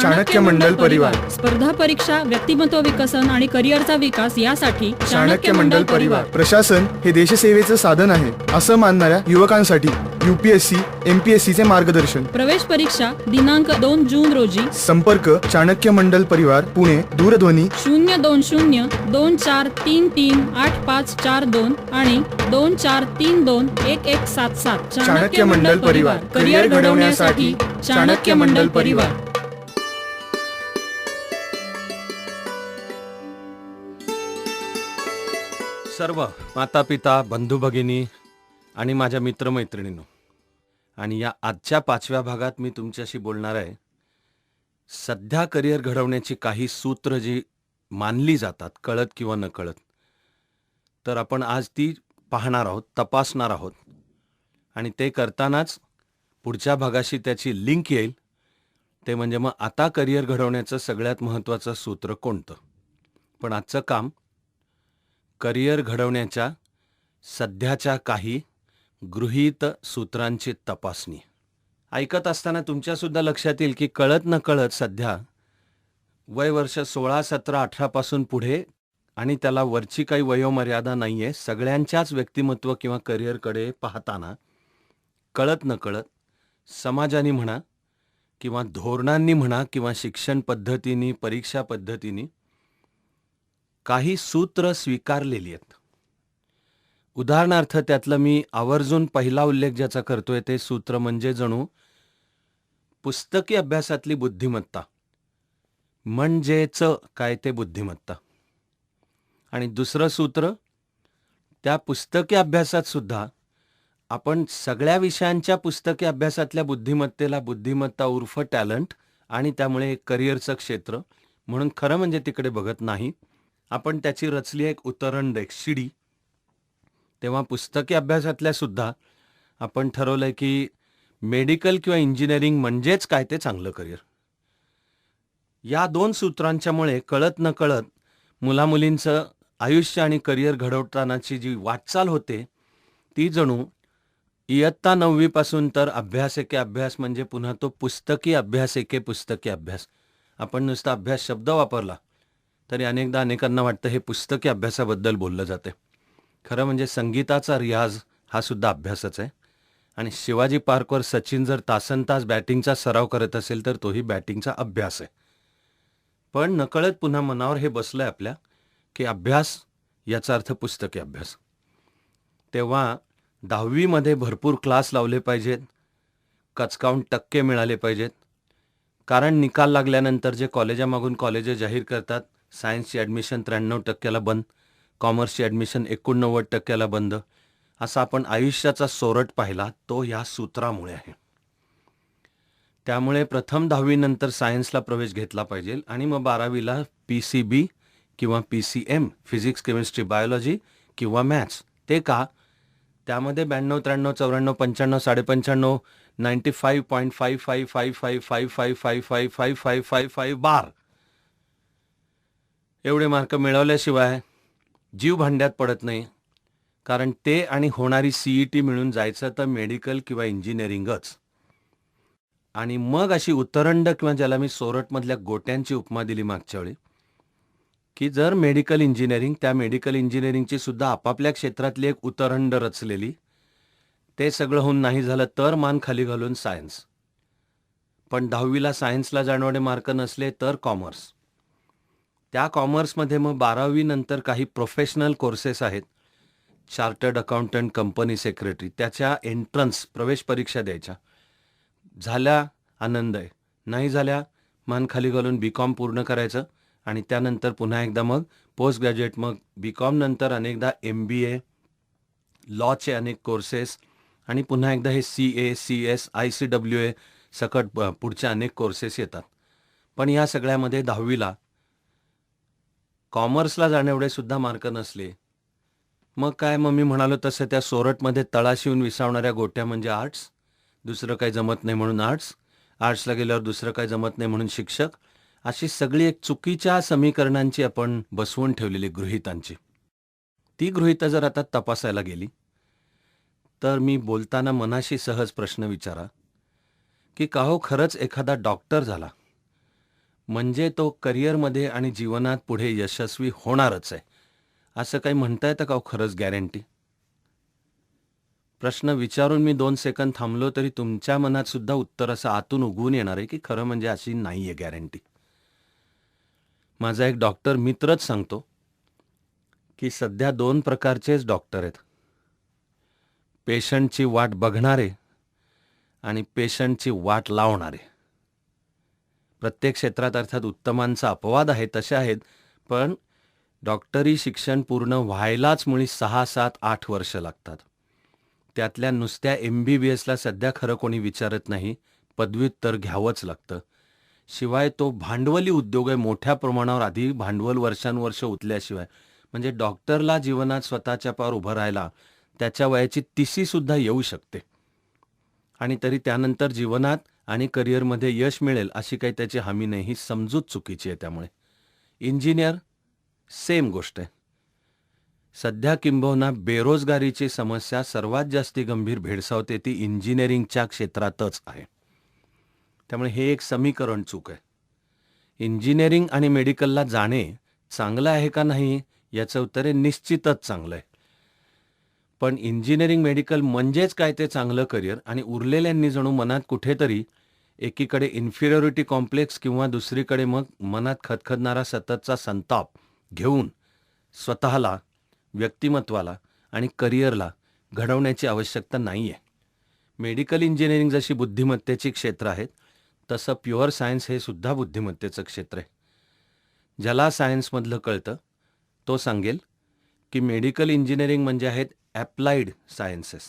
चाणक्य मंडल परिवार. स्पर्धा परीक्षा व्यक्तिमत्व विकसन आणि करिअरचा विकास यासाठी चाणक्य मंडल परिवार. प्रशासन हे देशसेवेचं साधन आहे असं मानणाऱ्या युवकांसाठी युपीएससी एमपीएससी चे मार्गदर्शन. प्रवेश परीक्षा दिनांक दोन जून रोजी. संपर्क चाणक्य मंडल परिवार पुणे दूरध्वनी. शून्य दोन शून्य दोन चार तीन तीन आठ पाच चार दोन आणि दोन चार तीन दोन एक एक सात सात. चाणक्य मंडल परिवार. करिअर घडवण्यासाठी चाणक्य मंडल परिवार. सर्व माता पिता बंधू भगिनी आणि माझ्या मित्रमैत्रिणींनो आणि या आजच्या पाचव्या भागात मी तुमच्याशी बोलणार आहे. सध्या करिअर घडवण्याची काही सूत्र जी मानली जातात कळत किंवा न कळत तर आपण आज ती पाहणार आहोत तपासणार आहोत. आणि ते करतानाच पुढच्या भागाशी त्याची लिंक येईल. ते म्हणजे मग आता करिअर घडवण्याचं सगळ्यात महत्त्वाचं सूत्र कोणतं? पण आजचं काम करिअर घडवण्याच्या सध्याच्या काही गृहीत सूत्रांची तपासणी. ऐकत असताना तुमच्यासुद्धा लक्षात येईल की कळत न कळत सध्या वय वर्ष सोळा सतरा अठरापासून पुढे आणि त्याला वरची काही वयोमर्यादा नाही आहे सगळ्यांच्याच व्यक्तिमत्व किंवा करिअरकडे पाहताना कळत न कळत समाजाने म्हणा किंवा धोरणांनी म्हणा किंवा शिक्षण पद्धतीनी परीक्षा पद्धतीनी काही सूत्र स्वीकारलेली आहेत. उदाहरणार्थ त्यातलं मी आवर्जून पहिला उल्लेख ज्याचा करतोय ते सूत्र म्हणजे जणू पुस्तकी अभ्यासातली बुद्धिमत्ता. म्हणजेच काय ते बुद्धिमत्ता. आणि दुसरं सूत्र त्या पुस्तकी अभ्यासात सुद्धा आपण सगळ्या विषयांच्या पुस्तकी अभ्यासातल्या बुद्धिमत्तेला बुद्धिमत्ता उर्फ टॅलेंट आणि त्यामुळे एक करिअरचं क्षेत्र म्हणून खरं म्हणजे तिकडे बघत नाही. आपण त्याची रचली एक उतरण एक शिडी. तेव्हा पुस्तकी अभ्यासातल्या सुद्धा आपण ठरवलंय की मेडिकल किंवा इंजिनिअरिंग म्हणजेच काय ते चांगलं करिअर. या दोन सूत्रांच्यामुळे कळत न कळत मुलामुलींचं आयुष्य आणि करिअर घडवतानाची जी वाटचाल होते ती जणू इयत्ता नववीपासून तर अभ्यास एके अभ्यास म्हणजे पुन्हा तो पुस्तकी अभ्यास एके पुस्तकी अभ्यास. आपण नुसता अभ्यास शब्द वापरला. तरी अनेकदा अनेकांना वाटतं हे पुस्तकी अभ्यासाबद्दल बोललं जाते. खरं म्हणजे संगीताचा रियाज हा सुद्धा अभ्यासच आहे. आणि शिवाजी पार्कवर सचिन जर तासन तास बॅटिंगचा सराव करत असेल तर तोही बॅटिंगचा अभ्यास आहे. पण नकळत पुन्हा मनावर हे बसलं आहे आपल्या की अभ्यास याचा अर्थ पुस्तकी अभ्यास. तेव्हा दहावीमध्ये भरपूर क्लास लावले पाहिजेत कचकावून टक्के मिळाले पाहिजेत. कारण निकाल लागल्यानंतर जे कॉलेजामागून कॉलेजे जाहीर करतात सायन्सची ॲडमिशन त्र्याण्णव टक्क्याला बंद कॉमर्सची ॲडमिशन एकोणनव्वद टक्क्याला बंद असा आपण आयुष्याचा सोरट पाहिला तो ह्या सूत्रामुळे आहे त्यामुळे प्रथम दहावीनंतर सायन्सला प्रवेश घेतला पाहिजे आणि मग बारावीला पी सी बी किंवा P C M physics chemistry biology किंवा मॅथ्स ते का त्यामध्ये ब्याण्णव त्र्याण्णव चौऱ्याण्णव पंच्याण्णव साडेपंच्याण्णव ninety five point five five five five five five five five five five five five बार एवढे मार्क मिळवल्याशिवाय जीव भांड्यात पडत नाही. कारण ते आणि होणारी सीई टी मिळून जायचं तर मेडिकल किंवा इंजिनिअरिंगच आणि मग अशी उतरंड किंवा ज्याला मी सोरटमधल्या गोट्यांची उपमा दिली मागच्या वेळी की जर मेडिकल इंजिनिअरिंग त्या मेडिकल इंजिनिअरिंगची सुद्धा आपापल्या क्षेत्रातली एक उतरंड रचलेली ते सगळं होऊन नाही झालं तर मान खाली घालून सायन्स पण दहावीला सायन्सला जाणवणे मार्क नसले तर कॉमर्स त्या कॉमर्समध्ये मग बारावीनंतर काही प्रोफेशनल कोर्सेस आहेत. चार्टर्ड अकाउंटंट कंपनी सेक्रेटरी त्याच्या एंट्रन्स प्रवेश परीक्षा द्यायच्या. झाल्या आनंद आहे. नाही झाल्या मान खाली घालून बी कॉम पूर्ण करायचं आणि त्यानंतर पुन्हा एकदा मग पोस्ट ग्रॅज्युएट मग बी कॉम नंतर अनेकदा एम बी ए लॉचे अनेक कोर्सेस आणि पुन्हा एकदा हे C A C S I C W A सकट पुढच्या अनेक कोर्सेस येतात. पण या सगळ्यामध्ये दहावीला कॉमर्सला जाण्याएवढे सुद्धा मार्क नसले. मग काय मग मी म्हणालो तसं त्या सोरटमध्ये तळाशी येऊन विसावणाऱ्या गोट्या म्हणजे आर्ट्स दुसरं काही जमत नाही म्हणून आर्ट्स आर्ट्सला गेल्यावर दुसरं काही जमत नाही म्हणून शिक्षक अशी सगळी एक चुकीच्या समीकरणांची आपण बसवून ठेवलेली गृहितांची. ती गृहितं जर आता तपासायला गेली तर मी बोलताना मनाशी सहज प्रश्न विचारा की का हो खरंच एखादा डॉक्टर झाला? म्हणजे तो करिअरमध्ये आणि जीवनात पुढे यशस्वी होणारच आहे. असं काही म्हणता येतं का हो खरंच गॅरंटी प्रश्न विचारून मी दोन सेकंद थांबलो तरी तुमच्या मनात सुद्धा उत्तर असं आतून उगवून येणार आहे की खरं म्हणजे अशी नाही आहे गॅरंटी माझा एक डॉक्टर मित्रच सांगतो की सध्या दोन प्रकारचेच डॉक्टर आहेत. पेशंटची वाट बघणारे आणि पेशंटची वाट लावणारे. प्रत्येक क्षेत्रात अर्थात उत्तमांचा अपवाद आहे तसे आहेत. पण डॉक्टरी शिक्षण पूर्ण व्हायलाच मुळी सहा सात आठ वर्ष लागतात. त्यातल्या नुसत्या एम बी बी एसला सध्या खरं कोणी विचारत नाही पदव्युत्तर घ्यावंच लागतं. शिवाय तो भांडवली उद्योग आहे मोठ्या प्रमाणावर आधी भांडवल वर्षानुवर्ष उतल्याशिवाय. म्हणजे डॉक्टरला जीवनात स्वतःच्या पार उभं राहायला त्याच्या वयाची तिशी सुद्धा येऊ शकते. आणि तरी त्यानंतर जीवनात आणि करिअरमध्ये यश मिळेल अशी काही त्याची हमी नाही. ही समजूत चुकीची आहे त्यामुळे. इंजिनियर सेम गोष्ट आहे. सध्या किंबहुना बेरोजगारीची समस्या सर्वात जास्ती गंभीर भेडसावते ती इंजिनिअरिंगच्या क्षेत्रातच आहे. त्यामुळे हे एक समीकरण चूक आहे. इंजिनिअरिंग आणि मेडिकलला जाणे चांगलं आहे का नाही याचं उत्तर आहे निश्चितच चांगलं आहे. पण इंजिनिअरिंग मेडिकल म्हणजेच काय ते चांगलं करिअर आणि उरलेल्यांनी जणू मनात कुठेतरी एकीकडे इन्फिरियोरिटी कॉम्प्लेक्स किंवा दुसरीकडे मग मनात खदखदणारा सततचा संताप घेऊन स्वतःला व्यक्तिमत्वाला आणि करिअरला घडवण्याची आवश्यकता नाही आहे मेडिकल इंजिनिअरिंग जशी बुद्धिमत्तेची क्षेत्र आहेत तसं प्युअर सायन्स हे सुद्धा बुद्धिमत्तेचं क्षेत्र आहे. ज्याला सायन्समधलं कळतं तो सांगेल की मेडिकल इंजिनिअरिंग म्हणजे आहेत ॲप्लाइड सायन्सेस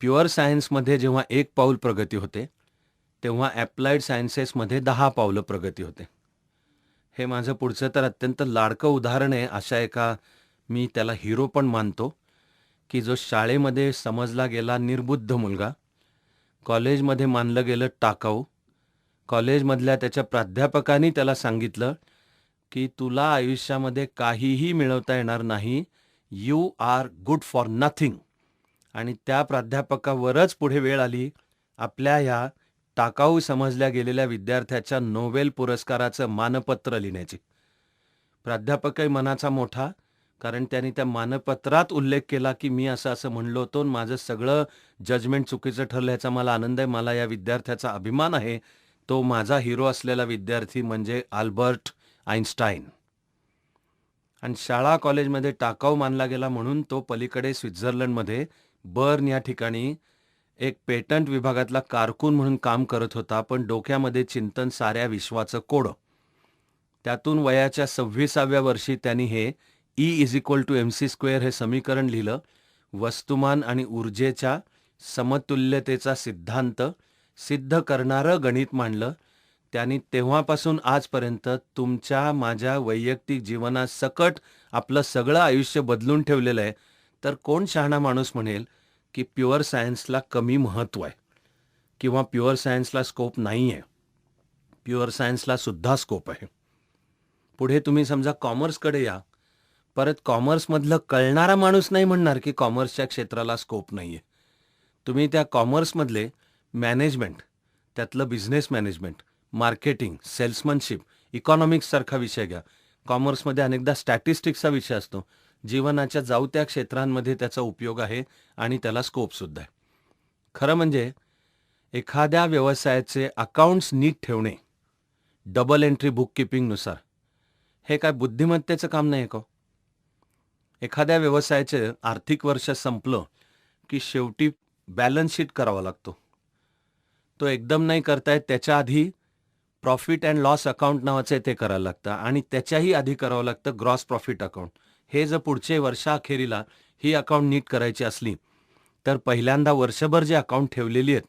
प्युअर सायन्समध्ये जेव्हा एक पाऊल प्रगती होते तेव्हा ॲप्लाइड सायन्सेसमध्ये दहा पावलं प्रगती होते. हे माझं पुढचं तर अत्यंत लाडकं उदाहरण आहे अशा एका मी त्याला हिरो पण मानतो की जो शाळेमध्ये समजला गेला निर्बुद्ध मुलगा कॉलेजमध्ये मानलं गेलं टाकाऊ कॉलेजमधल्या त्याच्या प्राध्यापकांनी त्याला सांगितलं की तुला आयुष्यामध्ये काहीही मिळवता येणार नाही you are good for nothing. आणि त्या प्राध्यापकावरच पुढे वेळ आली. आपल्या ह्या टाकाऊ समजल्या गेलेल्या विद्यार्थ्याच्या नोबेल पुरस्काराचं मानपत्र लिहिण्याची. प्राध्यापकही मनाचा मोठा कारण त्यांनी त्या मानपत्रात उल्लेख केला की मी असं असं म्हणलो होतो माझं सगळं जजमेंट चुकीचं ठरलं ह्याचा मला आनंद आहे मला या विद्यार्थ्याचा अभिमान आहे. तो माझा हिरो असलेला विद्यार्थी म्हणजे आल्बर्ट आईन्स्टाईन आणि शाळा कॉलेजमध्ये टाकाऊ मानला गेला म्हणून तो पलीकडे स्वित्झर्लंडमध्ये बर्न या ठिकाणी एक पेटंट विभागातला कारकून म्हणून काम करत होता पण डोक्यामध्ये चिंतन साऱ्या विश्वाचं कोडं. त्यातून वयाच्या सव्वीसाव्या वर्षी त्यांनी हे E is equal to M C square हे समीकरण लिहिलं. वस्तुमान आणि ऊर्जेच्या समतुल्यतेचा सिद्धांत सिद्ध करणारं गणित मांडलं. त्यांनी तेव्हापासून आजपर्यंत तुमच्या माझ्या वैयक्तिक जीवनात सकट आपलं सगळं आयुष्य बदलून ठेवलेलं आहे. तर कोण शहाणा माणूस म्हणेल की प्युअर सायन्सला कमी महत्त्व आहे? किंवा प्युअर सायन्सला स्कोप नाही आहे प्युअर सायन्सला सुद्धा स्कोप आहे. पुढे तुम्ही समजा कॉमर्सकडे या. परत कॉमर्समधलं कळणारा माणूस नाही म्हणणार की कॉमर्सच्या क्षेत्राला स्कोप नाही आहे तुम्ही त्या कॉमर्समधले मॅनेजमेंट त्यातलं बिझनेस मॅनेजमेंट मार्केटिंग सेल्समनशिप इकॉनॉमिक्ससारखा विषय घ्या. कॉमर्समध्ये अनेकदा स्टॅटिस्टिक्सचा विषय असतो. जीवनाच्या जाऊ त्या क्षेत्रांमध्ये त्याचा उपयोग आहे आणि त्याला स्कोपसुद्धा आहे. खरं म्हणजे एखाद्या व्यवसायाचे अकाउंट्स नीट ठेवणे डबल एंट्री बुक किपिंगनुसार हे काय बुद्धिमत्तेचं काम नाही का हो? एखाद्या व्यवसायाचे आर्थिक वर्ष संपलं की शेवटी बॅलन्स शीट करावा लागतो. तो एकदम नाही करतायत त्याच्या आधी प्रॉफिट अँड लॉस अकाउंट नावाचं आहे ते करायला लागतं. आणि त्याच्याही आधी करावं लागतं ग्रॉस प्रॉफिट अकाउंट हे जर पुढचे वर्षाअखेरीला ही अकाउंट नीट करायची असली तर पहिल्यांदा वर्षभर जे अकाउंट ठेवलेली आहेत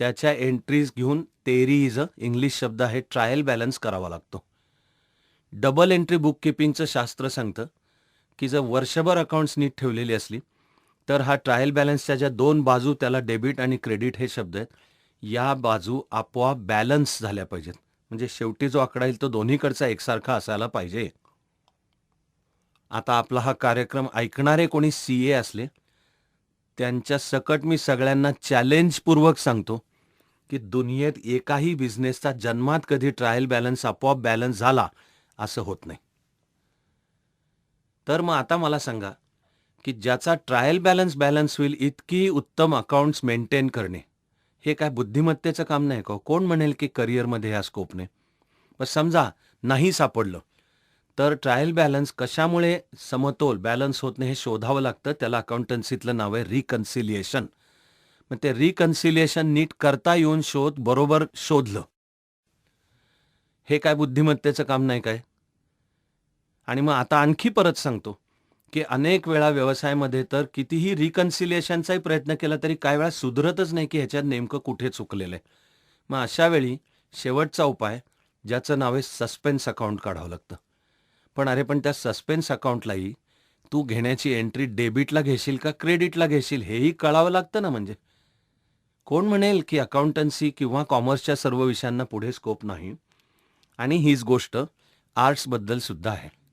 त्याच्या एंट्रीज घेऊन तेरी इज इंग्लिश शब्द आहे ट्रायल बॅलन्स करावा लागतो. डबल एंट्री बुक किपिंगचं शास्त्र सांगतं की जर वर्षभर अकाउंट्स नीट ठेवलेली असली तर हा ट्रायल बॅलन्सच्या ज्या दोन बाजू त्याला डेबिट आणि क्रेडिट हे शब्द आहेत या बाजू आपोआप बॅलन्स झाल्या पाहिजेत. म्हणजे शेवटी जो आकडा येईल तो दोन्हीकडचा एकसारखा असायला पाहिजे. आता आपला हा कार्यक्रम ऐकणारे कोणी सी ए असले त्यांच्या सकट मी सगळ्यांना चॅलेंजपूर्वक सांगतो की दुनियेत एकाही बिझनेसचा जन्मात कधी ट्रायल बॅलन्स आपोआप बॅलन्स झाला असं होत नाही. तर मग आता मला सांगा की ज्याचा ट्रायल बॅलन्स बॅलन्स होईल इतकी उत्तम अकाउंट्स मेंटेन करणे. हे काय बुद्धिमत्तेचं काम नाही का? कोण म्हणेल की करिअरमध्ये ह्या स्कोपने पण समजा नाही सापडलं तर ट्रायल बॅलन्स कशामुळे समतोल बॅलन्स होत नाही हे शोधावं लागतं. त्याला अकाउंटन्सीतलं नाव आहे रिकन्सिलिएशन मग ते रिकन्सिलिएशन नीट करता येऊन शोध बरोबर शोधलं. हे काय बुद्धिमत्तेचं काम नाही काय? आणि मग आता आणखी परत सांगतो. की अनेक वेळा व्यवसायामध्ये तर कितीही रिकन्सिलिएशनचाही प्रयत्न केला तरी काही वेळा सुधरतच नाही की ह्याच्यात नेमकं कुठे चुकलेलं आहे. मग अशा वेळी शेवटचा उपाय ज्याचं नाव आहे सस्पेन्स अकाउंट काढावं लागतं. पण अरे पण त्या सस्पेन्स अकाउंटलाही तू घेण्याची एंट्री डेबिटला घेशील का क्रेडिटला घेशील हेही कळावं लागतं ना म्हणजे. कोण म्हणेल की अकाउंटन्सी किंवा कॉमर्सच्या सर्व विषयांना पुढे स्कोप नाही. आणि हीच गोष्ट आर्ट्सबद्दल सुद्धा आहे.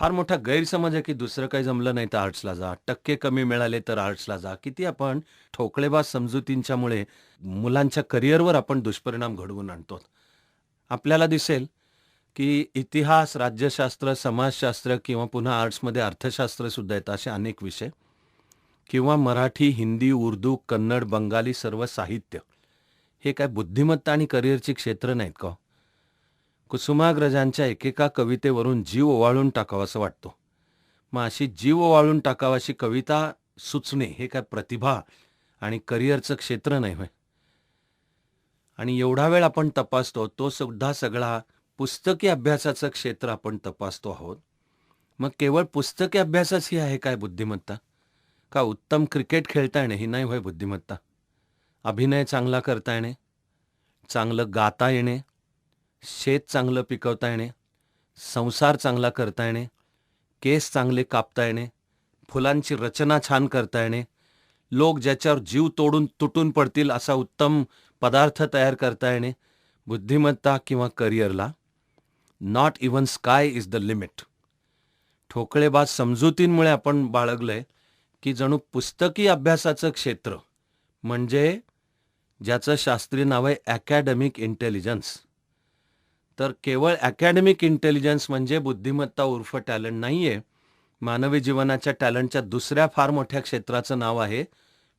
फार मोठा गैरसमज आहे की दुसरं काही जमलं नाही तर आर्ट्सला जा. टक्के कमी मिळाले तर आर्ट्सला जा. किती आपण ठोकळेबाज समजुतींच्यामुळे मुलांच्या करिअरवर आपण दुष्परिणाम घडवून आणतो. आपल्याला दिसेल की इतिहास राज्यशास्त्र समाजशास्त्र किंवा पुन्हा आर्ट्समध्ये अर्थशास्त्रसुद्धा येतं असे अनेक विषय. किंवा मराठी हिंदी उर्दू कन्नड बंगाली सर्व साहित्य. हे काय बुद्धिमत्ता आणि करिअरची क्षेत्र नाहीत का हो? कुसुमाग्रजांच्या एकेका कवितेवरून जीव ओवाळून टाकावासा वाटतो. मग अशी जीव ओवाळून टाकावाशी कविता सुचणे हे काय प्रतिभा आणि करिअरचं क्षेत्र नाही होय. आणि एवढा वेळ आपण तपासतो तो सुद्धा सगळा पुस्तकी अभ्यासाचं क्षेत्र आपण तपासतो आहोत. मग केवळ पुस्तकी अभ्यासच ही आहे काय बुद्धिमत्ता? का उत्तम क्रिकेट खेळता येणे ही नाही होय बुद्धिमत्ता? अभिनय चांगला करता येणे? चांगलं गाता येणे? शेत चांगलं पिकवता येणे संसार चांगला करता येणे केस चांगले कापता येणे फुलांची रचना छान करता येणे लोक ज्याच्यावर जीव तोडून तुटून पडतील असा उत्तम पदार्थ तयार करता येणे बुद्धिमत्ता किंवा करिअरला. Not even sky is the limit ठोकळेबाज समजुतींमुळे आपण बाळगलंय की जणू पुस्तकी अभ्यासाचं क्षेत्र म्हणजे ज्याचं शास्त्रीय नाव आहे अकॅडमिक इंटेलिजन्स तर केवळ अकॅडमिक इंटेलिजन्स म्हणजे बुद्धिमत्ता उर्फ टॅलेंट नाहीये. मानवी जीवनाच्या टॅलेंटच्या दुसऱ्या फार मोठ्या क्षेत्राचं नाव आहे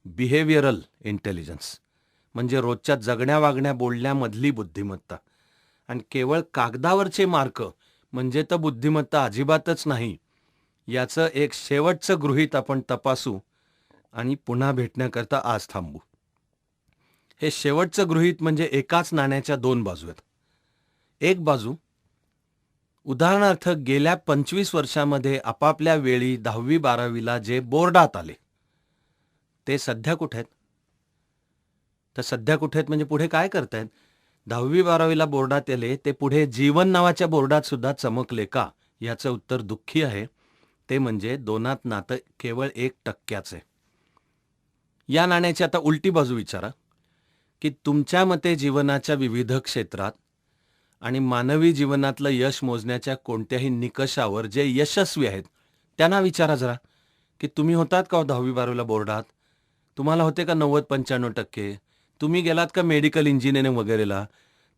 बिहेवियरल इंटेलिजन्स म्हणजे रोजच्या जगण्या वागण्या बोलण्यामधली बुद्धिमत्ता. आणि केवळ कागदावरचे मार्क म्हणजे तर बुद्धिमत्ता अजिबातच नाही. याचं एक शेवटचं गृहीत आपण तपासू आणि पुन्हा भेटण्याकरता आज थांबू. हे शेवटचं गृहीत म्हणजे एकाच नाण्याच्या दोन बाजू आहेत एक बाजू उदाहरणार्थ गेल्या पंचवीस वर्षामध्ये आपापल्या वेळी दहावी बारावीला जे बोर्डात आले ते सध्या कुठे आहेत? तर सध्या कुठे आहेत? म्हणजे पुढे काय करतायत? दहावी बारावीला बोर्डात आले ते पुढे जीवन नावाच्या बोर्डात सुद्धा चमकले का? याचं उत्तर दुःखी आहे. ते म्हणजे दोनात नातं केवळ एक टक्क्याचे या नाण्याची आता उलटी बाजू विचारा की तुमच्या मते जीवनाच्या विविध क्षेत्रात आणि मानवी जीवनातलं यश मोजण्याच्या कोणत्याही निकषावर जे यशस्वी आहेत त्यांना विचारा जरा की तुम्ही होतात का हो दहावी बारावीला बोर्डात तुम्हाला होते का नव्वद पंच्याण्णव टक्के? तुम्ही गेलात का मेडिकल इंजिनिअरिंग वगैरेला?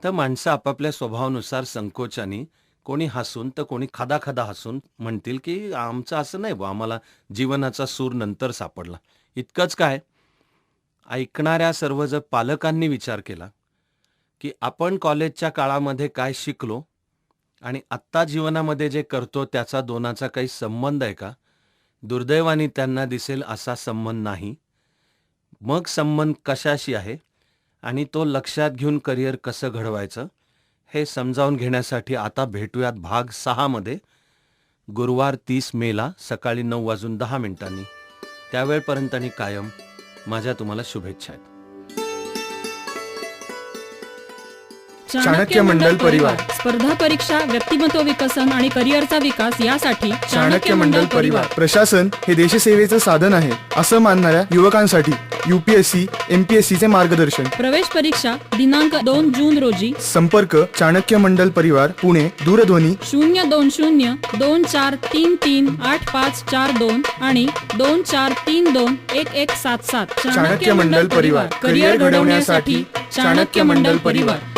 तर माणसं आपापल्या स्वभावानुसार संकोचाने कोणी हसून तर कोणी खादाखादा हसून म्हणतील की आमचं असं नाही बा आम्हाला जीवनाचा सूर नंतर सापडला. इतकंच काय? ऐकणाऱ्या सर्व जर पालकांनी विचार केला की आपण कॉलेजच्या काळामध्ये काय शिकलो आणि आत्ता जीवनामध्ये जे करतो त्याचा दोनाचा काही संबंध आहे का? दुर्दैवाने त्यांना दिसेल असा संबंध नाही. मग संबंध कशाशी आहे? आणि तो लक्षात घेऊन करिअर कसं घडवायचं? हे समजावून घेण्यासाठी आता भेटूयात भाग सहामध्ये गुरुवार तीस मेला सकाळी नऊ वाजून दहा मिनिटांनी. त्यावेळपर्यंत आणि कायम. माझ्या तुम्हाला शुभेच्छा आहेत. चाणक्य मंडल परिवार. स्पर्धा परीक्षा व्यक्तिमत्व विकसन आणि करिअरचा विकास यासाठी चाणक्य मंडल परिवार. प्रशासन हे देशसेवेचं साधन आहे असं मानणाऱ्या युवकांसाठी युपीएससी एमपीएससी चे मार्गदर्शन. प्रवेश परीक्षा दिनांक दोन जून रोजी. संपर्क चाणक्य मंडल परिवार पुणे दूरध्वनी. शून्य दोन शून्य दोन चार तीन तीन आठ पाच चार दोन आणि दोन चार तीन दोन एक एक सात सात. चाणक्य मंडल परिवार. करिअर घडवण्यासाठी चाणक्य मंडल परिवार.